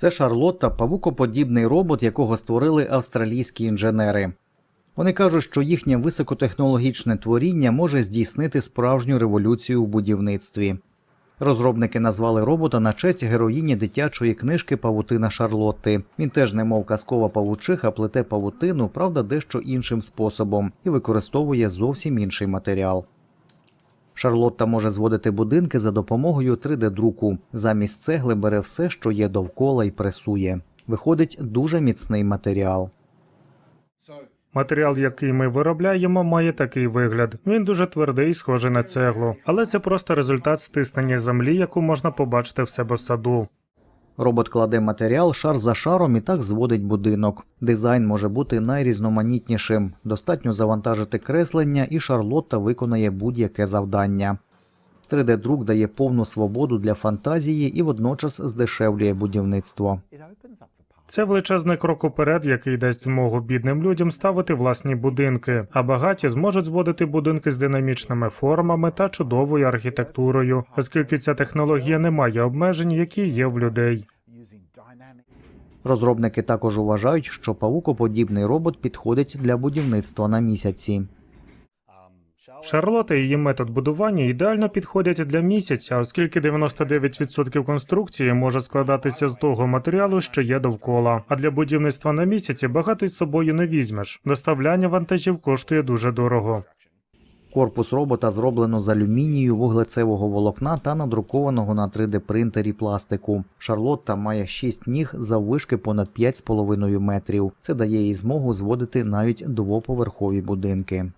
Це Шарлотта павукоподібний робот, якого створили австралійські інженери. Вони кажуть, що їхнє високотехнологічне творіння може здійснити справжню революцію у будівництві. Розробники назвали робота на честь героїні дитячої книжки Павутина Шарлотти. Він теж немов казкова павучиха плете павутину, правда, дещо іншим способом, і використовує зовсім інший матеріал. Шарлотта може зводити будинки за допомогою 3D-друку. Замість цегли бере все, що є довкола, і пресує. Виходить дуже міцний матеріал. Матеріал, який ми виробляємо, має такий вигляд. Він дуже твердий, схожий на цеглу, але це просто результат стиснення землі, яку можна побачити в себе в саду. Робот кладе матеріал шар за шаром і так зводить будинок. Дизайн може бути найрізноманітнішим. Достатньо завантажити креслення, і Шарлотта виконає будь-яке завдання. 3D-друк дає повну свободу для фантазії і водночас здешевлює будівництво. Це величезний крок уперед, який дасть змогу бідним людям ставити власні будинки, а багаті зможуть зводити будинки з динамічними формами та чудовою архітектурою, оскільки ця технологія не має обмежень, які є в людей. Розробники також вважають, що павукоподібний робот підходить для будівництва на місяці. Шарлота і її метод будування ідеально підходять для місяця, оскільки 99% конструкції може складатися з того матеріалу, що є довкола. А для будівництва на місяці багато із собою не візьмеш. Доставляння вантажів коштує дуже дорого. Корпус робота зроблено з алюмінію, вуглецевого волокна та надрукованого на 3D принтері пластику. Шарлотта має 6 ніг заввишки понад 5,5 метрів. Це дає їй змогу зводити навіть двоповерхові будинки.